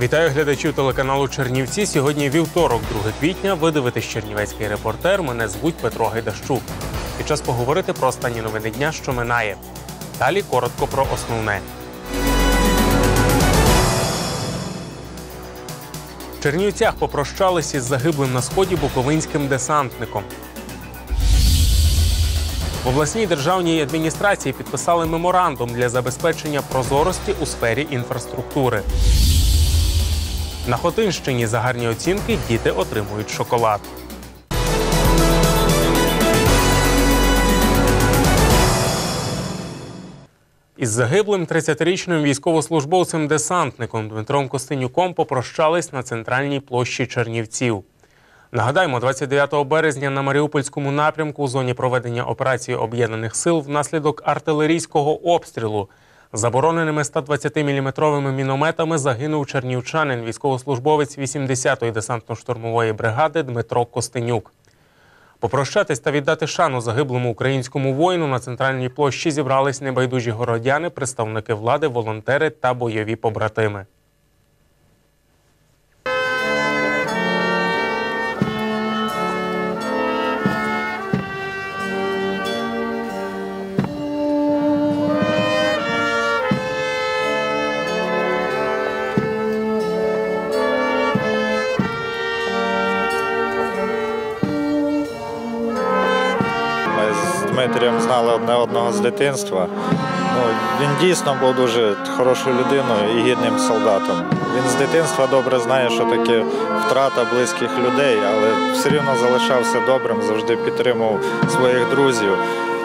Вітаю глядачів телеканалу Чернівці. Сьогодні вівторок, 2 квітня. Ви дивитесь Чернівецький репортер. Мене звуть Петро Гайдащук. І час поговорити про останні новини дня, що минає. Далі коротко про основне. В Чернівцях попрощались із загиблим на сході буковинським десантником. В обласній державній адміністрації підписали меморандум для забезпечення прозорості у сфері інфраструктури. На Хотинщині за гарні оцінки діти отримують шоколад. Із загиблим 30-річним військовослужбовцем-десантником Дмитром Костенюком попрощались на центральній площі Чернівців. Нагадаємо, 29 березня на Маріупольському напрямку у зоні проведення операції об'єднаних сил внаслідок артилерійського обстрілу забороненими 120-мм мінометами загинув чернівчанин, військовослужбовець 80-ї десантно-штурмової бригади Дмитро Костенюк. Попрощатись та віддати шану загиблому українському воїну на центральній площі зібрались небайдужі городяни, представники влади, волонтери та бойові побратими. Знали одне одного з дитинства. Ну, він дійсно був дуже хорошою людиною і гідним солдатом. Він з дитинства добре знає, що таке втрата близьких людей, але все рівно залишався добрим, завжди підтримував своїх друзів.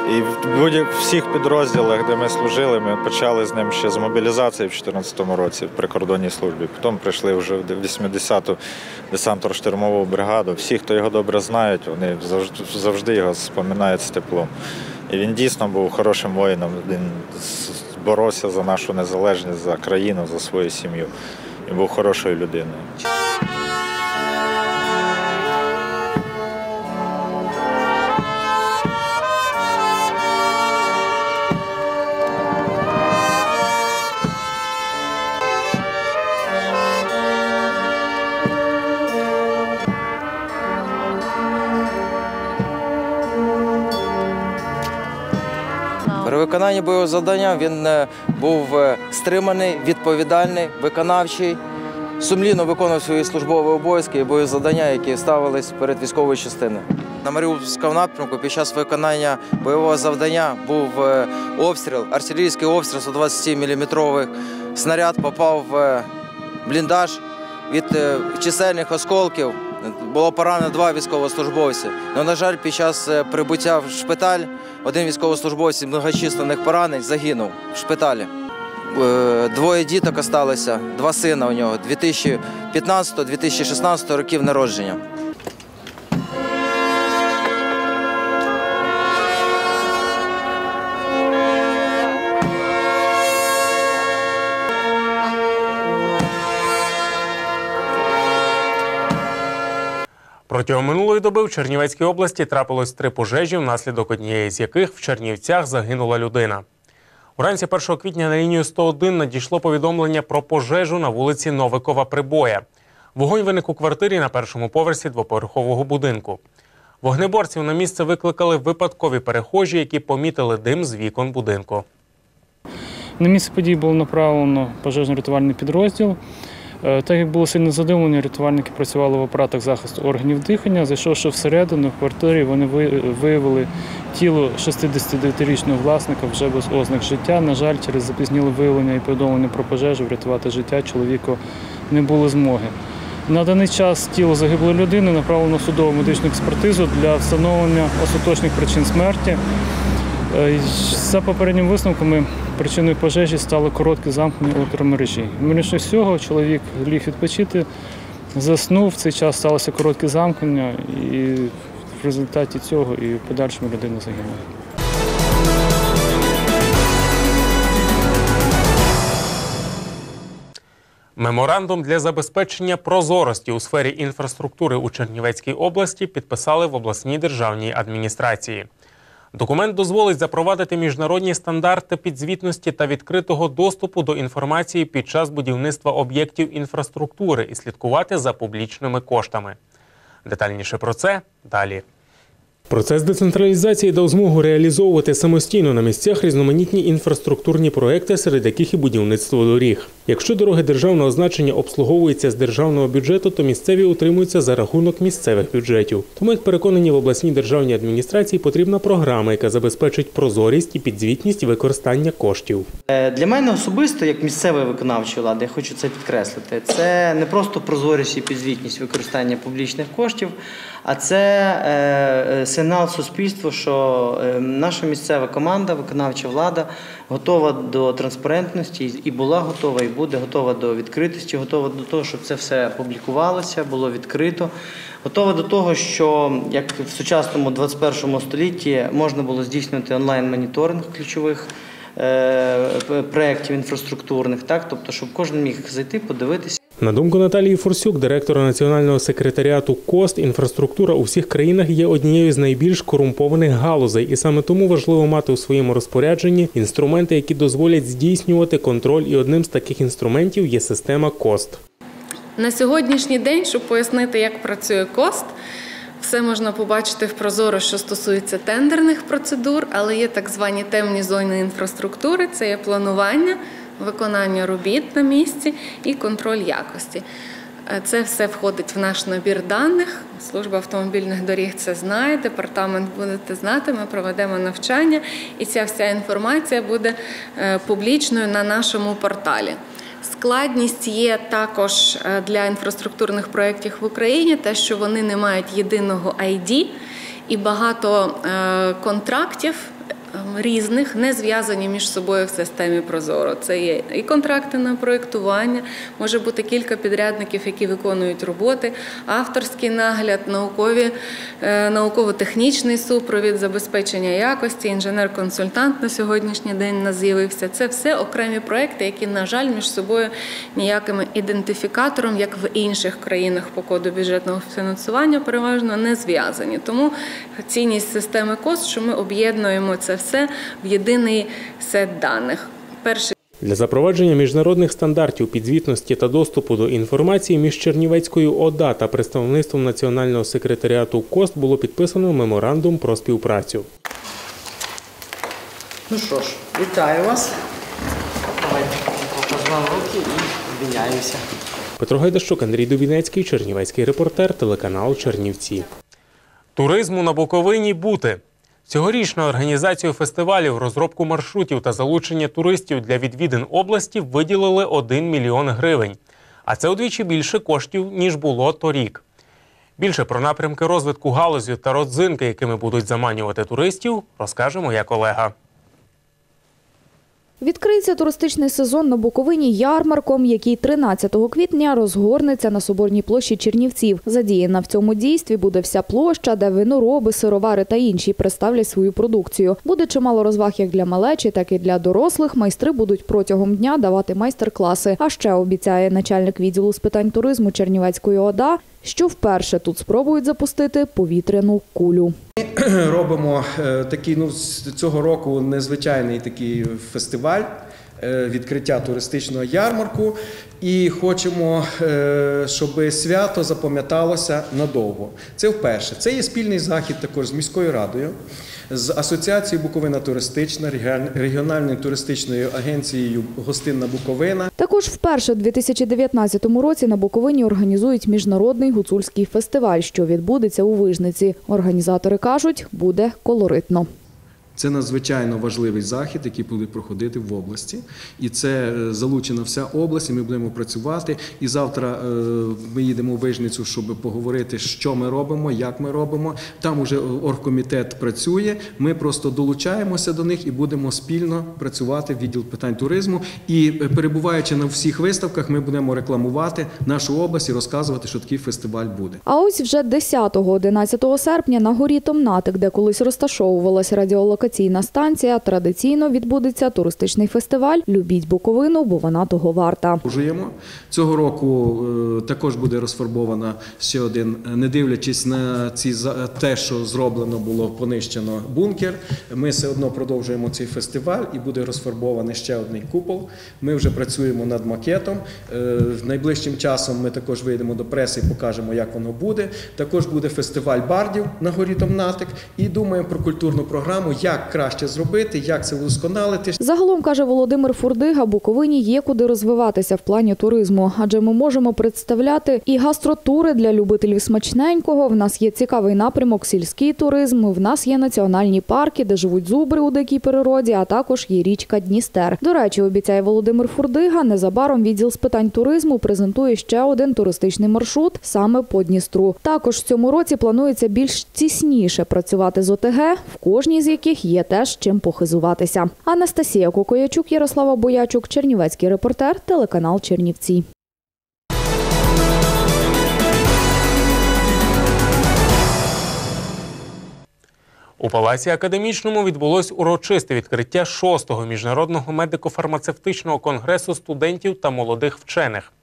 І в всіх підрозділах, де ми служили, ми почали з ним ще з мобілізації в 2014 році в прикордонній службі. Потім прийшли вже в 80-ту десантно-штурмову бригаду. Всі, хто його добре знають, вони завжди його споминають з теплом. І він дійсно був хорошим воїном. Він боровся за нашу незалежність, за країну, за свою сім'ю. І був хорошою людиною. Виконанні бойового завдання він е, був е, стриманий, відповідальний, виконавчий, сумлінно виконував свої службові обов'язки і бойові завдання, які ставились перед військовою частиною. На Маріупольському напрямку під час виконання бойового завдання був е, обстріл, артилерійський обстріл 127 мм снаряд попав в бліндаж від чисельних осколків. Було поранено два військовослужбовці. Ну, на жаль, під час е, прибуття в шпиталь один військовослужбовець многочисленних поранень загинув в шпиталі. Е, Двоє діток осталося, два сина у нього 2015-2016 років народження. Протягом минулої доби в Чернівецькій області трапилось три пожежі, внаслідок однієї з яких в Чернівцях загинула людина. Уранці 1 квітня на лінію 101 надійшло повідомлення про пожежу на вулиці Новикова Прибоя. Вогонь виник у квартирі на першому поверсі двоповерхового будинку. Вогнеборців на місце викликали випадкові перехожі, які помітили дим з вікон будинку. На місце події було направлено пожежно-рятувальний підрозділ. Е, Так як було сильне задимлення, рятувальники працювали в апаратах захисту органів дихання. Зайшовши всередину, в квартирі вони виявили тіло 69-річного власника вже без ознак життя. На жаль, через запізніле виявлення і повідомлення про пожежу врятувати життя чоловіку не було змоги. На даний час тіло загиблої людини направлено в судову медичну експертизу для встановлення остаточних причин смерті. Е, За попередніми висновками причиною пожежі стало коротке замкнення електромережі. Ймовірніше всього, чоловік ліг відпочити, заснув. В цей час сталося коротке замкнення, і в результаті цього і в подальшому людина загинула. Меморандум для забезпечення прозорості у сфері інфраструктури у Чернівецькій області підписали в обласній державній адміністрації. Документ дозволить запровадити міжнародні стандарти підзвітності та відкритого доступу до інформації під час будівництва об'єктів інфраструктури і слідкувати за публічними коштами. Детальніше про це далі. Процес децентралізації дав змогу реалізовувати самостійно на місцях різноманітні інфраструктурні проекти, серед яких і будівництво доріг. Якщо дороги державного значення обслуговуються з державного бюджету, то місцеві утримуються за рахунок місцевих бюджетів. Тому, як переконані в обласній державній адміністрації, потрібна програма, яка забезпечить прозорість і підзвітність використання коштів. Е, Для мене особисто, як місцевої виконавчої влади, я хочу це підкреслити. Це не просто прозорість і підзвітність використання публічних коштів, а це е, е, сигнал суспільству, що е, наша місцева команда, виконавча влада готова до транспарентності і була готова, і буде готова до відкритості, готова до того, щоб це все публікувалося, було відкрито. Готова до того, що як в сучасному 21 столітті можна було здійснювати онлайн-моніторинг ключових проєктів інфраструктурних, так тобто, щоб кожен міг зайти, подивитися. На думку Наталії Фурсюк, директора національного секретаріату КОСТ, інфраструктура у всіх країнах є однією з найбільш корумпованих галузей, і саме тому важливо мати у своєму розпорядженні інструменти, які дозволять здійснювати контроль. І одним з таких інструментів є система КОСТ. На сьогоднішній день, щоб пояснити, як працює кост, все можна побачити в прозоро, що стосується тендерних процедур, але є так звані темні зони інфраструктури, це є планування, виконання робіт на місці і контроль якості. Е, Це все входить в наш набір даних. Служба автомобільних доріг це знає, департамент будете знати. Ми проведемо навчання, і ця вся інформація буде е, публічною на нашому порталі. Складність є також е, для інфраструктурних проєктів в Україні, те, що вони не мають єдиного ID, і багато контрактів різних не зв'язані між собою в системі Прозоро. Це є і контракти на проєктування, може бути кілька підрядників, які виконують роботи, авторський нагляд, наукові, е, науково-технічний супровід, забезпечення якості, інженер-консультант на сьогоднішній день нас з'явився. Це все окремі проекти, які, на жаль, між собою ніяким ідентифікатором, як в інших країнах по коду бюджетного фінансування, переважно не зв'язані. Тому цінність системи КОС, що ми об'єднуємо це все в єдиний сет даних. Перший Для запровадження міжнародних стандартів підзвітності та доступу до інформації між Чернівецькою ОДА та представництвом Національного секретаріату КОСТ було підписано меморандум про співпрацю. Ну що ж, вітаю вас. Давайте руки і обміняємося. Петро Гайдащук, Андрій Дубінецький, Чернівецький репортер, телеканал Чернівці. Туризму на Буковині бути. Цьогоріч на організацію фестивалів, розробку маршрутів та залучення туристів для відвідин області виділили 1 мільйон гривень. А це удвічі більше коштів, ніж було торік. Більше про напрямки розвитку галузі та родзинки, якими будуть заманювати туристів, розкаже моя колега. Відкриється туристичний сезон на Буковині ярмарком, який 13 квітня розгорнеться на Соборній площі Чернівців. Задіяна в цьому дійстві буде вся площа, де винороби, сировари та інші представлять свою продукцію. Буде чимало розваг як для малечі, так і для дорослих. Майстри будуть протягом дня давати майстер-класи. А ще обіцяє начальник відділу з питань туризму Чернівецької ОДА, що вперше тут спробують запустити повітряну кулю. Ми робимо е, такий ну цього року незвичайний такий фестиваль. е, Відкриття туристичного ярмарку, і хочемо, е, щоб свято запам'яталося надовго. Це вперше. Це є спільний захід також з міською радою, з асоціацією Буковина туристична, регіон- регіональною туристичною агенцією Гостинна Буковина. Також вперше у 2019 році на Буковині організують міжнародний гуцульський фестиваль, що відбудеться у Вижниці. Організатори кажуть, буде колоритно. Це надзвичайно важливий захід, який буде проходити в області. І це е, залучена вся область, і ми будемо працювати. І завтра е, ми їдемо у Вижницю, щоб поговорити, що ми робимо, як ми робимо. Там уже оргкомітет працює. Ми просто долучаємося до них і будемо спільно працювати в відділ питань туризму. І е, перебуваючи на всіх виставках, ми будемо рекламувати нашу область і розказувати, що такий фестиваль буде. А ось вже 10-11 серпня на горі Томнатик, де колись розташовувалася радіолокаційна станція, традиційно відбудеться туристичний фестиваль Любіть Буковину, бо вона того варта. Цього року е, також буде розфарбована ще один, е, не дивлячись на ці те, що зроблено було понищено бункер. Ми все одно продовжуємо цей фестиваль і буде розфарбований ще один купол. Ми вже працюємо над макетом. Е, Найближчим часом ми також вийдемо до преси і покажемо, як воно буде. Також буде фестиваль бардів на горі Томнатик і думаємо про культурну програму, як краще зробити, як це удосконалити. Загалом каже Володимир Фурдига, Буковині є куди розвиватися в плані туризму, адже ми можемо представляти і гастротури для любителів смачненького. В нас є цікавий напрямок сільський туризм. В нас є національні парки, де живуть зубри у дикій природі, а також є річка Дністер. До речі, обіцяє Володимир Фурдига. Незабаром відділ з питань туризму презентує ще один туристичний маршрут саме по Дністру. Також в цьому році планується більш тісніше працювати з ОТГ, в кожній з яких є теж чим похизуватися. Анастасія Кокоячук, Ярослава Боячук, Чернівецький репортер, телеканал Чернівці. У Палаці Академічному відбулось урочисте відкриття 6-го міжнародного медико-фармацевтичного конгресу студентів та молодих вчених,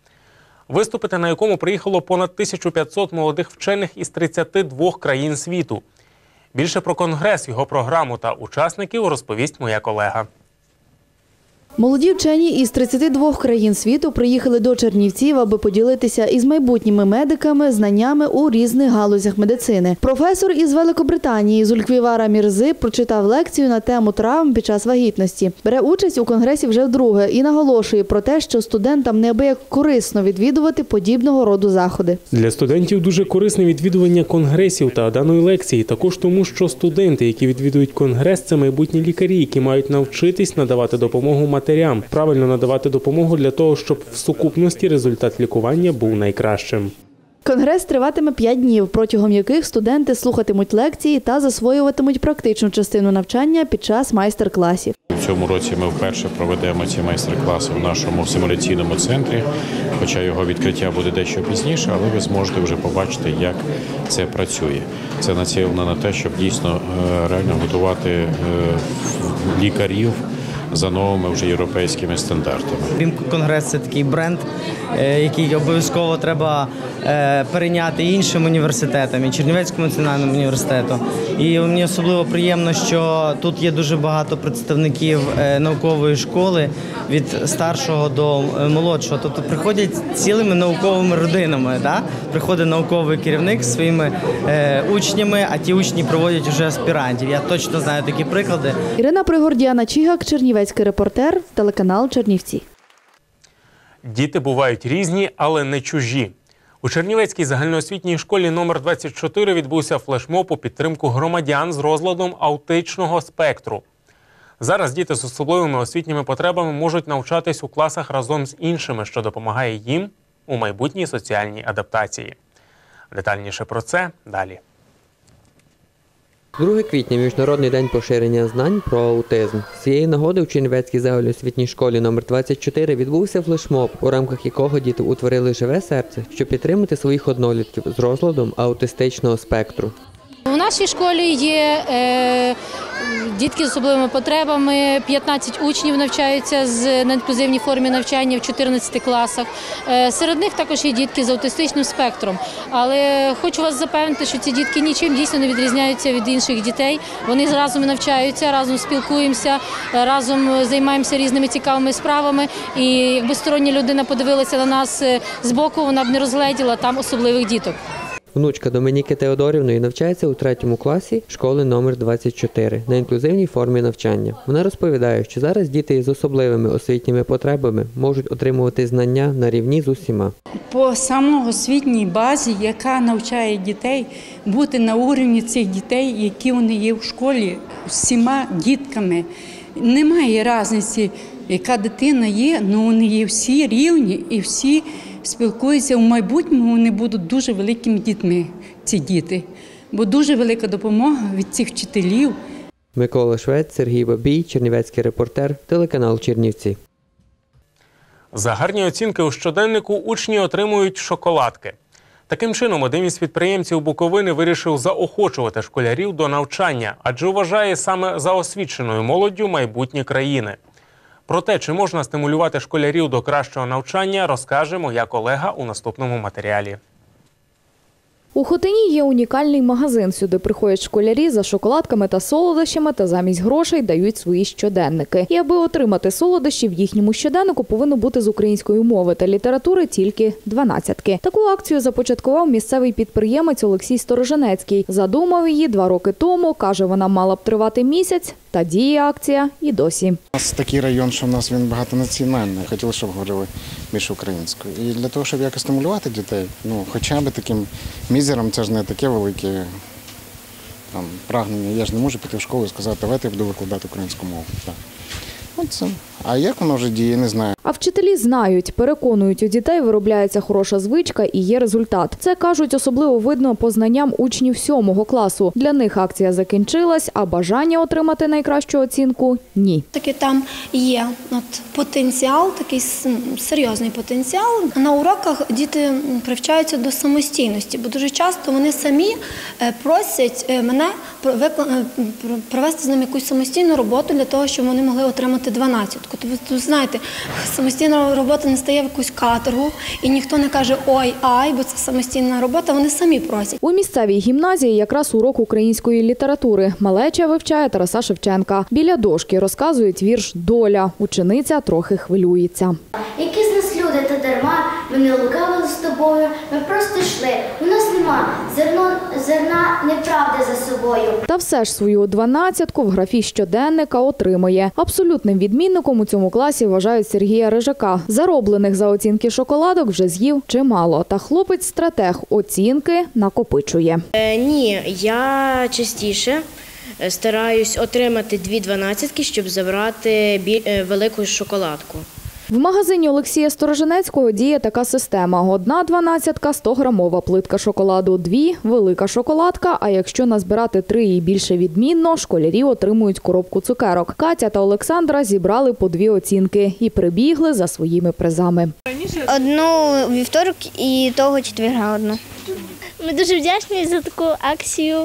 виступити на якому приїхало понад 1500 молодих вчених із 32 країн світу. Більше про конгрес, його програму та учасників розповість моя колега. Молоді вчені із 32 країн світу приїхали до Чернівців, аби поділитися із майбутніми медиками знаннями у різних галузях медицини. Професор із Великобританії Зульквівара Мірзи прочитав лекцію на тему травм під час вагітності. Бере участь у конгресі вже вдруге і наголошує про те, що студентам неабияк корисно відвідувати подібного роду заходи. Для студентів дуже корисне відвідування конгресів та даної лекції, також тому, що студенти, які відвідують конгрес, це майбутні лікарі, які мають навчитись надавати допомогу матерям, правильно надавати допомогу для того, щоб в сукупності результат лікування був найкращим. Конгрес триватиме 5 днів, протягом яких студенти слухатимуть лекції та засвоюватимуть практичну частину навчання під час майстер-класів. В цьому році ми вперше проведемо ці майстер-класи в нашому симуляційному центрі. Хоча його відкриття буде дещо пізніше, але ви зможете вже побачити, як це працює. Це націлено на те, щоб дійсно е, реально готувати е, лікарів за новими вже європейськими стандартами. Він конгрес це такий бренд, який обов'язково треба е, перейняти іншим університетам, і Чернівецькому національному університету. І мені особливо приємно, що тут є дуже багато представників е, наукової школи від старшого до е, молодшого. Тобто приходять цілими науковими родинами. Да? Приходить науковий керівник зі своїми е, учнями, а ті учні проводять вже аспірантів. Я точно знаю такі приклади. Ірина Пригордіана Чігак, Чернівецький репортер, телеканал Чернівці. Діти бувають різні, але не чужі. У Чернівецькій загальноосвітній школі номер 24 відбувся флешмоб у підтримку громадян з розладом аутичного спектру. Зараз діти з особливими освітніми потребами можуть навчатись у класах разом з іншими, що допомагає їм у майбутній соціальній адаптації. Детальніше про це далі. 2 квітня Міжнародний день поширення знань про аутизм. З цієї нагоди у Чернівецькій загальноосвітній школі номер 24 відбувся флешмоб, у рамках якого діти утворили живе серце, щоб підтримати своїх однолітків з розладом аутистичного спектру. У нашій школі є е, дітки з особливими потребами. 15 учнів навчаються з на формі навчання в 14 класах. Е, серед них також є дітки з аутистичним спектром. Але хочу вас запевнити, що ці дітки нічим дійсно не відрізняються від інших дітей. Вони разом навчаються, разом спілкуємося, разом займаємося різними цікавими справами. І якби стороння людина подивилася на нас е, збоку, вона б не розгледіла там особливих діток. Внучка Домініки Теодорівної навчається у третьому класі школи номер 24 на інклюзивній формі навчання. Вона розповідає, що зараз діти з особливими освітніми потребами можуть отримувати знання на рівні з усіма. по самоосвітній базі, яка навчає дітей бути на уровні цих дітей, які вони є в школі всіма дітками. Немає різниці, яка дитина є, але вони є всі рівні і всі спілкуються в майбутньому. Вони будуть дуже великими дітьми, ці діти. Бо дуже велика допомога від цих вчителів. Микола Швець, Сергій Бабій, Чернівецький репортер, телеканал Чернівці. За гарні оцінки у щоденнику учні отримують шоколадки. Таким чином, один із підприємців Буковини вирішив заохочувати школярів до навчання, адже вважає саме за освіченою молоддю майбутнє країни. Про те, чи можна стимулювати школярів до кращого навчання, розкаже моя колега у наступному матеріалі. У Хотині є унікальний магазин. Сюди приходять школярі за шоколадками та солодощами та замість грошей дають свої щоденники. І аби отримати солодощі, в їхньому щоденнику повинно бути з української мови та літератури тільки дванадцятки. Таку акцію започаткував місцевий підприємець Олексій Стороженецький. Задумав її два роки тому. каже, вона мала б тривати місяць. Та діє акція і досі. У нас такий район, що в нас він багатонаціональний. Хотіли, щоб говорили більш українською. І для того, щоб якось стимулювати дітей, ну хоча б таким мізером, це ж не таке велике там, прагнення. Я ж не можу піти в школу і сказати, давайте я буду викладати українську мову. Так. Оце. А як воно вже діє, не знаю. А вчителі знають, переконують, у дітей виробляється хороша звичка і є результат. Це кажуть особливо видно по знанням учнів сьомого класу. Для них акція закінчилась, а бажання отримати найкращу оцінку ні. Таки там є от, потенціал, такий серйозний потенціал. На уроках діти привчаються до самостійності, бо дуже часто вони самі е, просять е, мене е, провести з ними якусь самостійну роботу для того, щоб вони могли отримати 12. Тобто, ви тут знаєте, самостійна робота не стає в якусь каторгу, і ніхто не каже ой, ай, бо це самостійна робота. Вони самі просять. У місцевій гімназії якраз урок української літератури. Малеча вивчає Тараса Шевченка. Біля дошки розказують вірш Доля. Учениця трохи хвилюється. Які з нас та дарма, ми не лукавили з тобою, ми просто йшли. У нас нема зерно, зерна неправди за собою. Та все ж свою дванадцятку в графі щоденника отримує. Абсолютним відмінником у цьому класі вважають Сергія Рижака. Зароблених за оцінки шоколадок вже з'їв чимало. Та хлопець-стратег оцінки накопичує. Е, ні, я частіше е, стараюсь отримати дві дванадцятки, щоб забрати е, велику шоколадку. В магазині Олексія Стороженецького діє така система: одна дванадцятка 100-грамова плитка шоколаду, дві велика шоколадка. А якщо назбирати три і більше відмінно, школярі отримують коробку цукерок. Катя та Олександра зібрали по дві оцінки і прибігли за своїми призами. Одну вівторок і того четверга одну. Ми дуже вдячні за таку акцію.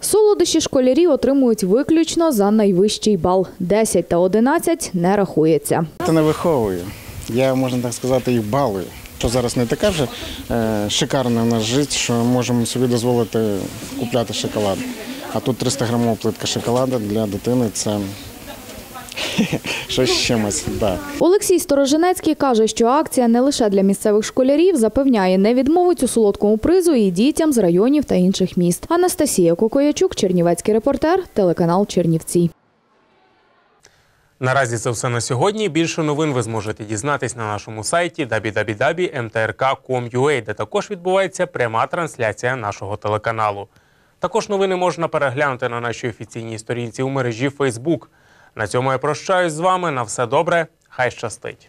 Солодощі школярі отримують виключно за найвищий бал. 10 та 11 не рахується. Це не виховую. Я, можна так сказати, їх балую. Що зараз не така вже е, шикарна в нас життя, що можемо собі дозволити купляти шоколад. А тут 300 грамова плитка шоколада для дитини це щось з чимось. Да. Олексій Стороженецький каже, що акція не лише для місцевих школярів, запевняє, не відмовить у солодкому призу і дітям з районів та інших міст. Анастасія Кокоячук, Чернівецький репортер, телеканал Чернівці. Наразі це все на сьогодні. Більше новин ви зможете дізнатись на нашому сайті www.mtrk.com.ua, де також відбувається пряма трансляція нашого телеканалу. Також новини можна переглянути на нашій офіційній сторінці у мережі Facebook. На цьому я прощаюсь з вами. На все добре. Хай щастить.